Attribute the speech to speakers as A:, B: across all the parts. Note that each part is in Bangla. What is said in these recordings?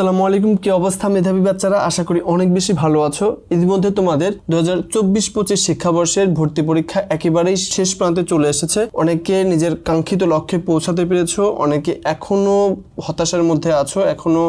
A: আসসালামু আলাইকুম, কি অবস্থা মেধাবী বাচ্চারা? আশা করি অনেক বেশি ভালো আছো। ইতিমধ্যে তোমাদের দু হাজার চব্বিশ পঁচিশ শিক্ষাবর্ষের ভর্তি পরীক্ষা একেবারেই শেষ প্রান্তে চলে এসেছে। অনেকে নিজের কাঙ্ক্ষিত লক্ষ্যে পৌঁছাতে পেরেছ, অনেকে এখনও হতাশার মধ্যে আছো, এখনও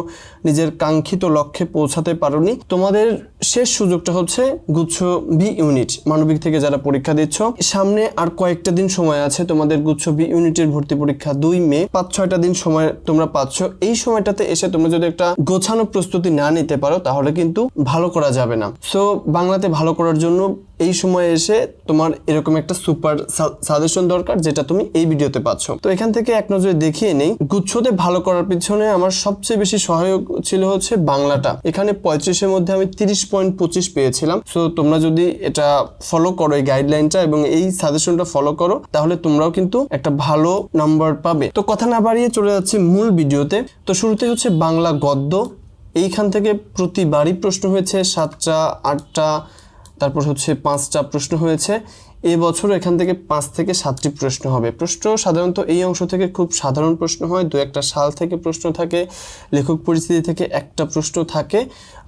A: নিজের কাঙ্ক্ষিত লক্ষ্যে পৌঁছাতে পারোনি। তোমাদের শেষ সুযোগটা হচ্ছে গুচ্ছ বি ইউনিট, মানবিক থেকে যারা পরীক্ষা দিচ্ছ। সামনে আর কয়েকটা দিন সময় আছে, তোমাদের গুচ্ছ বি ইউনিটের ভর্তি পরীক্ষা দুই মে পাঁচ ছয়টা দিন সময় তোমরা পাচ্ছ। এই সময়টাতে এসে তোমরা যদি একটা গোছানো প্রস্তুতি না নিতে পারো, তাহলে কিন্তু ভালো করা যাবে না। সো বাংলাতে ভালো করার জন্য এই সময়ে এসে তোমার এরকম একটা সুপার সাজেশন দরকার, যেটা তুমি এই ভিডিওতে পাচ্ছ। তো এখান থেকে এক নজরে দেখিয়ে নেই, গুচ্ছতে ভালো করার পিছনে আমার সবচেয়ে বেশি সহায়ক ছিল হচ্ছে বাংলাটা। এখানে পঁয়ত্রিশের মধ্যে আমি তিরিশ পয়েন্ট পঁচিশ পেয়েছিলাম। সো তোমরা যদি এটা ফলো করো এই গাইডলাইনটা এবং এই সাজেশনটা ফলো করো, তাহলে তোমরাও কিন্তু একটা ভালো নাম্বার পাবে। তো কথা না বাড়িয়ে চলে যাচ্ছে মূল ভিডিওতে। তো শুরুতে হচ্ছে বাংলা গদ্য এইখান থেকে প্রতিবারই প্রশ্ন হয়েছে, সাতটা, আটটা, তারপর হচ্ছে পাঁচটা প্রশ্ন হয়েছে। এবছর এখান থেকে পাঁচ থেকে সাতটি প্রশ্ন হবে। প্রশ্ন সাধারণত এই অংশ থেকে খুব সাধারণ প্রশ্ন হয়, দু একটা সাল থেকে প্রশ্ন থাকে, লেখক পরিস্থিতি থেকে একটা প্রশ্ন থাকে,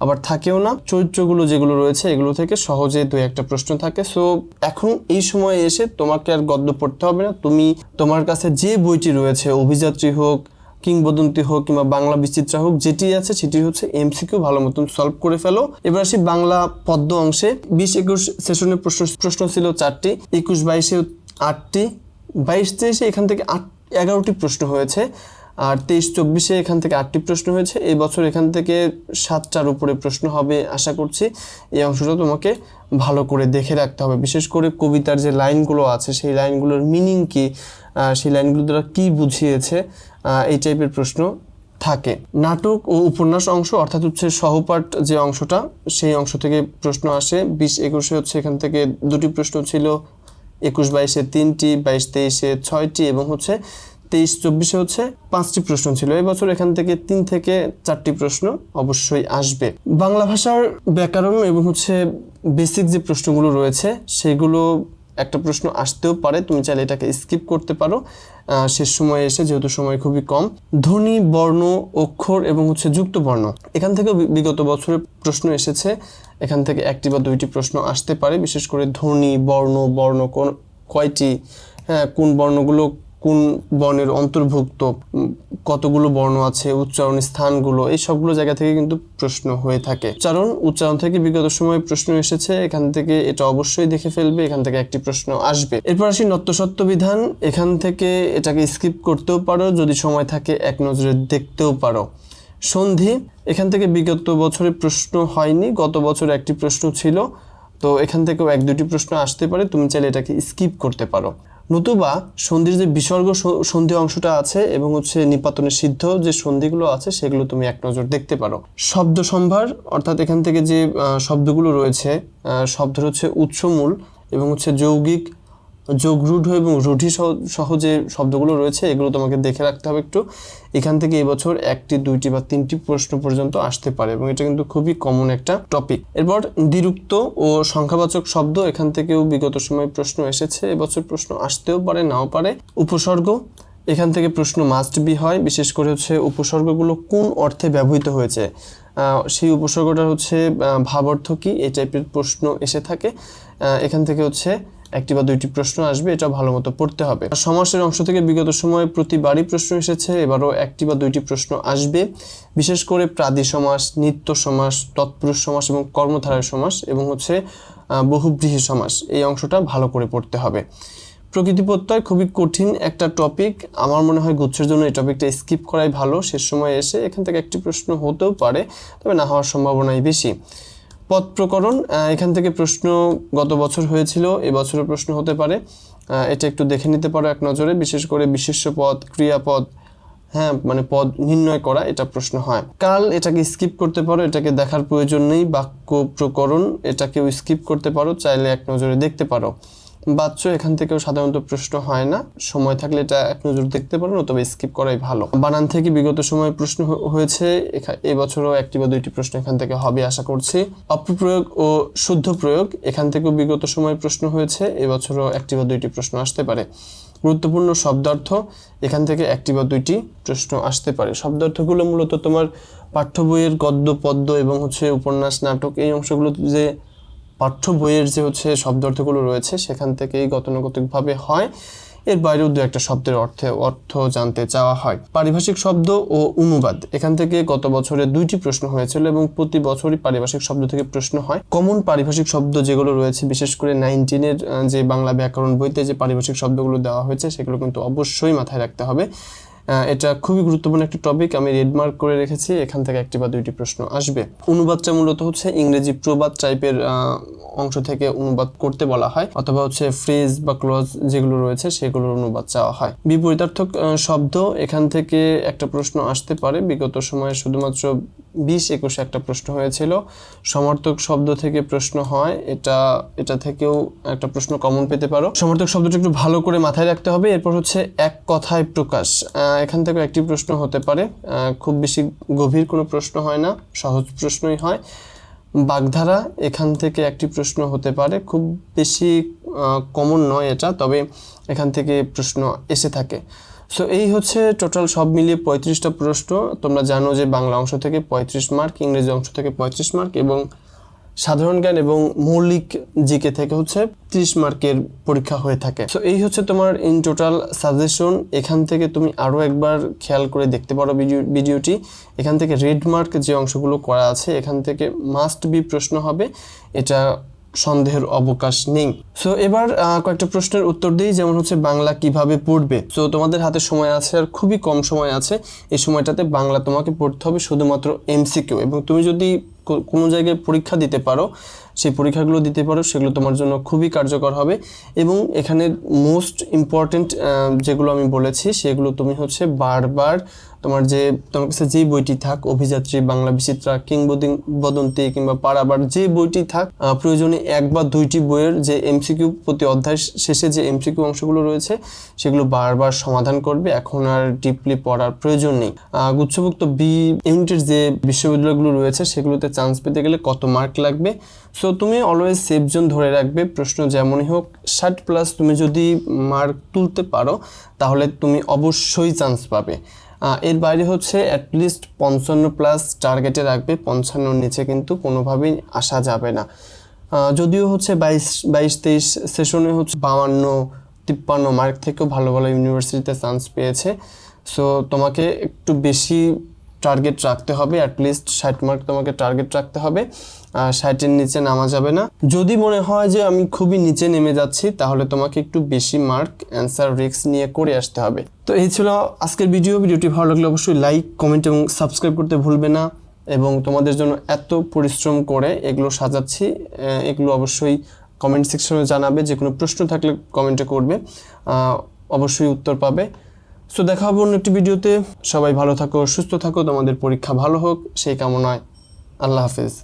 A: আবার থাকেও না। চরিত্রগুলো যেগুলো রয়েছে, এগুলো থেকে সহজে দু একটা প্রশ্ন থাকে। সো এখন এই সময়ে এসে তোমাকে আর গদ্য পড়তে হবে না। তুমি তোমার কাছে যে বইটি রয়েছে, অভিযাত্রী হোক কিংবদন্তি হোক কিংবা বাংলা বিচিত্রা হোক, যেটি আছে সেটি হচ্ছে এমসিকিউ ভালো মতন সলভ করে ফেলো। এবার আসি বাংলা পদ্ম অংশে। বিশ একুশ সেশনের প্রশ্ন প্রশ্ন ছিল চারটি, একুশ বাইশে আটটি, বাইশ তেইশে এখান থেকে আট, এগারোটি প্রশ্ন হয়েছে, আর তেইশ চব্বিশে এখান থেকে আটটি প্রশ্ন হয়েছে। এই বছর এখান থেকে সাতটার উপরে প্রশ্ন হবে আশা করছি। এই অংশটা তোমাকে ভালো করে দেখে রাখতে হবে। বিশেষ করে কবিতার যে লাইনগুলো আছে, সেই লাইনগুলোর মিনিং কী সেই লাইনগুলো দ্বারা কী বুঝিয়েছে এই টাইপের প্রশ্ন থাকে। নাটক ও উপন্যাস অংশ অর্থাৎ হচ্ছে সহপাঠ যে অংশটা, সেই অংশ থেকে প্রশ্ন আসে। বিশ একুশে হচ্ছে এখান থেকে দুটি প্রশ্ন ছিল, একুশ বাইশে তিনটি, বাইশ তেইশে ছয়টি এবং হচ্ছে তেইশ চব্বিশে হচ্ছে পাঁচটি প্রশ্ন ছিল। এই বছর এখান থেকে তিন থেকে চারটি প্রশ্ন অবশ্যই আসবে। বাংলা ভাষার ব্যাকরণ এবং হচ্ছে বেসিক যে প্রশ্নগুলো রয়েছে, সেগুলো একটা প্রশ্ন আসতেও পারে, তুমি চাইলে এটাকে স্কিপ করতে পারো। শেষ সময়ে এসে, যেহেতু সময় খুবই কম ধ্বনি বর্ণ, অক্ষর এবং হচ্ছে যুক্ত বর্ণ এখান থেকে বিগত বছরে প্রশ্ন এসেছে, এখান থেকে একটি বা দুইটি প্রশ্ন আসতে পারে, বিশেষ করে ধ্বনি বর্ণ বর্ণ কোন কয়টি হ্যাঁ কোন বর্ণগুলো কোন বর্ণের অন্তর্ভুক্ত কতগুলো বর্ণ আছে, উচ্চারণ স্থানগুলো, এই সবগুলো জায়গা থেকে কিন্তু প্রশ্ন হয়ে থাকে। উচ্চারণ উচ্চারণ থেকে বিগত সময়ে প্রশ্ন এসেছে, এখান থেকে এটা অবশ্যই দেখে ফেলবে, এখান থেকে একটি প্রশ্ন আসবে। এরপর আসি নত্যসত্ত্ব বিধান, এখান থেকে এটাকে স্কিপ করতেও পারো, যদি সময় থাকে এক নজরে দেখতেও পারো। সন্ধি, এখান থেকে বিগত বছরে প্রশ্ন হয়নি, গত বছর একটি প্রশ্ন ছিল, তো এখান থেকেও এক দুটি প্রশ্ন আসতে পারে, তুমি চাইলে এটাকে স্কিপ করতে পারো। নতুবা সন্ধির যে বিসর্গ সন্ধি অংশটা আছে এবং হচ্ছে নিপাতনের সিদ্ধ যে সন্ধিগুলো আছে সেগুলো তুমি এক নজর দেখতে পারো। শব্দ সম্ভার, অর্থাৎ এখান থেকে যে শব্দগুলো রয়েছে শব্দ শব্দের হচ্ছে উৎসমূল এবং হচ্ছে যৌগিক যোগরূঢ় এবং রূঢ়ি সহ- যে শব্দগুলো রয়েছে, এগুলো তোমাকে দেখে রাখতে হবে একটু। এখান থেকে এবছর একটি, দুইটি বা তিনটি প্রশ্ন পর্যন্ত আসতে পারে এবং এটা কিন্তু খুবই কমন একটা টপিক এরপর দ্বিরুক্ত ও সংখ্যাবাচক শব্দ, এখান থেকেও বিগত সময় প্রশ্ন এসেছে, এবছর প্রশ্ন আসতেও পারে, নাও পারে। উপসর্গ, এখান থেকে প্রশ্ন মাস্ট বি হয়, বিশেষ করে হচ্ছে উপসর্গগুলো কোন অর্থে ব্যবহৃত হয়েছে? সেই উপসর্গটা হচ্ছে ভাবার্থ কি? এই টাইপের প্রশ্ন এসে থাকে। এখান থেকে হচ্ছে একটি বা দুইটি প্রশ্ন আসবে, এটা ভালো মতো পড়তে হবে। সমাসের অংশ থেকে বিগত সময়ে প্রতিবারই প্রশ্ন এসেছে, এবারও একটি বা দুইটি প্রশ্ন আসবে। বিশেষ করে প্রাদি সমাস, নিত্য সমাস, তৎপুরুষ সমাস এবং কর্মধারয় সমাস এবং হচ্ছে বহুব্রীহি সমাস, এই অংশটা ভালো করে পড়তে হবে। প্রকৃতি প্রত্যয় খুবই কঠিন একটা টপিক আমার মনে হয় গুচ্ছের জন্য এই টপিকটা স্কিপ করাই ভালো। শেষ সময় এসে এখান থেকে একটি প্রশ্ন হতেও পারে, তবে না হওয়ার সম্ভাবনাই বেশি। পদ প্রকরণ এখান থেকে প্রশ্ন গত বছর হয়েছিল এবছরও প্রশ্ন হতে পারে। এটা একটু দেখে নিতে পারো এক নজরে, বিশেষ করে বিশেষ্য পদ ক্রিয়াপদ হ্যাঁ মানে পদ নির্ণয় করা, এটা প্রশ্ন হয়। কাল এটাকে স্কিপ করতে পারো, এটাকে দেখার প্রয়োজন নেই, বাক্য প্রকরণ এটাকেও স্কিপ করতে পারো, চাইলে এক নজরে দেখতে পারো। বাচ্চ এখান থেকেও সাধারণত প্রশ্ন হয় না। সময় থাকলে এটা এক নজর দেখতে পারো তবে স্কিপ করাই ভালো। বানান থেকে বিগত সময়ে প্রশ্ন হয়েছে এবছরও একটি বা দুইটি প্রশ্ন এখান থেকে হবে আশা করছি। অপপ্রয়োগ ও শুদ্ধ প্রয়োগ, এখান থেকেও বিগত সময়ে প্রশ্ন হয়েছে, এবছরও একটি বা দুইটি প্রশ্ন আসতে পারে। গুরুত্বপূর্ণ শব্দার্থ, এখান থেকে একটি বা দুইটি প্রশ্ন আসতে পারে। শব্দার্থগুলো মূলত তোমার পাঠ্য বইয়ের গদ্য, পদ্য এবং হচ্ছে উপন্যাস, নাটক এই অংশগুলো যে পাঠ্য বইয়ের যে হচ্ছে শব্দার্থগুলো রয়েছে, সেখান থেকেই গতানুগতিকভাবে হয়। এর বাইরেও দু একটা শব্দের অর্থে, অর্থ জানতে চাওয়া হয়। পারিভাষিক শব্দ ও অনুবাদ। এখান থেকে গত বছরে দুইটি প্রশ্ন হয়েছিল এবং প্রতি বছরই পারিভাষিক শব্দ থেকে প্রশ্ন হয়। কমন পারিভাষিক শব্দ যেগুলো রয়েছে, বিশেষ করে নাইনটিনের যে বাংলা ব্যাকরণ বইতে যে পারিভাষিক শব্দগুলো দেওয়া হয়েছে, সেগুলো কিন্তু অবশ্যই মাথায় রাখতে হবে। এটা খুবই গুরুত্বপূর্ণ একটি টপিক আমি রেডমার্ক করে রেখেছি, এখান থেকে একটি বা দুইটি প্রশ্ন আসবে। অনুবাদটা মূলত হচ্ছে ইংরেজি প্রবাদ টাইপের অংশ থেকে অনুবাদ করতে বলা হয়, অথবা হচ্ছে ফ্রেজ বা ক্লজ যেগুলো রয়েছে সেগুলোর অনুবাদ চাওয়া হয়। বিপরীতার্থক শব্দ এখান থেকে একটা প্রশ্ন আসতে পারে, বিগত সময়ে শুধুমাত্র বিশ একুশে একটা প্রশ্ন হয়েছিল। সমর্থক শব্দ থেকে প্রশ্ন হয়, এটা এটা থেকেও একটা প্রশ্ন কমন পেতে পারো। সমর্থক শব্দটা একটু ভালো করে মাথায় রাখতে হবে। এরপর হচ্ছে এক কথায় প্রকাশ। এখান থেকে একটি প্রশ্ন হতে পারে। খুব বেশি গভীর কোনো প্রশ্ন হয় না, সহজ প্রশ্নই হয়। বাগধারা, এখান থেকে একটি প্রশ্ন হতে পারে। খুব বেশি কমন নয় এটা, তবে এখান থেকে প্রশ্ন এসে থাকে। সো এই হচ্ছে টোটাল সব মিলিয়ে পঁয়ত্রিশটা প্রশ্ন। তোমরা জানো যে বাংলা অংশ থেকে পঁয়ত্রিশ মার্ক, ইংরেজি অংশ থেকে পঁয়ত্রিশ মার্ক এবং সাধারণ জ্ঞান এবং মৌলিক জিকে থেকে হচ্ছে ত্রিশ মার্কের পরীক্ষা হয়ে থাকে। তো এই হচ্ছে তোমার ইন টোটাল সাজেশন এখান থেকে তুমি আরও একবার খেয়াল করে দেখতে পারো ভিডিও, ভিডিওটি। এখান থেকে রেড মার্ক যে অংশগুলো করা আছে, এখান থেকে মাস্ট বি প্রশ্ন হবে। এটা সন্দেহের অবকাশ নেই। সো এবার কয়েকটা প্রশ্নের উত্তর দিই, যেমন হচ্ছে বাংলা কীভাবে পড়বে? সো তোমাদের হাতে সময় আছে আর খুবই কম সময় আছে। এই সময়টাতে বাংলা তোমাকে পড়তে হবে শুধুমাত্র এমসিকিউ এবং তুমি যদি কোনো জায়গায় পরীক্ষা দিতে পারো, সেই পরীক্ষাগুলো দিতে পারো, সেগুলো তোমার জন্য খুবই কার্যকর হবে এবং এখানে মোস্ট ইম্পর্টেন্ট যেগুলো আমি বলেছি, সেগুলো তুমি হচ্ছে বারবার তোমার যে, তোমার কাছে যে বইটি থাক, অভিযাত্রী, বাংলা বিচিত্রা, কিংবদন্তি কিংবা পারাবার, যে বইটি থাক প্রয়োজনে এক বা দুইটি বইয়ের যে এমসিকিউ প্রতি অধ্যায় শেষে যে এমসিকিউ অংশগুলো রয়েছে, সেগুলো বারবার সমাধান করবে। এখন আর ডিপলি পড়ার প্রয়োজন নেই। গুচ্ছভুক্ত বি ইউনিটের যে বিশ্ববিদ্যালয়গুলো রয়েছে, সেগুলোতে চান্স পেতে গেলে কত মার্ক লাগবে? সো তুমি অলওয়েজ সেফ জোন ধরে রাখবে। প্রশ্ন যেমনই হোক, ষাট প্লাস তুমি যদি মার্ক তুলতে পারো, তাহলে তুমি অবশ্যই চান্স পাবে। এর বাইরে হচ্ছে অ্যাটলিস্ট পঞ্চান্ন প্লাস টার্গেটে রাখবে পঞ্চান্নর নিচে কিন্তু কোনোভাবেই আসা যাবে না। যদিও হচ্ছে বাইশ বাইশ, তেইশ সেশনে হচ্ছে বাউান্ন, তিপ্পান্ন মার্ক থেকেও ভালো ভালো ইউনিভার্সিটিতে চান্স পেয়েছে। সো তোমাকে একটু বেশি টার্গেট রাখতে হবে অ্যাটলিস্ট ষাট মার্ক তোমাকে টার্গেট রাখতে হবে। ষাটের নিচে নামা যাবে না। যদি মনে হয় যে আমি খুবই নিচে নেমে যাচ্ছি, তাহলে তোমাকে একটু বেশি মার্ক অ্যান্সার রিক্স নিয়ে করে আসতে হবে। তো এই ছিল আজকের ভিডিও। ভিডিওটি ভালো লাগলে অবশ্যই লাইক কমেন্ট এবং সাবস্ক্রাইব করতে ভুলবে না এবং তোমাদের জন্য এত পরিশ্রম করে এগুলো সাজাচ্ছি। এগুলো অবশ্যই কমেন্ট সেকশনে জানাবে। যে কোনো প্রশ্ন থাকলে কমেন্টে করবে। অবশ্যই উত্তর পাবে। সো দেখা হবে অন্য একটি ভিডিওতে। সবাই ভালো থাকো, সুস্থ থাকো। তোমাদের পরীক্ষা ভালো হোক। সেই কামনায় আল্লাহ হাফেজ।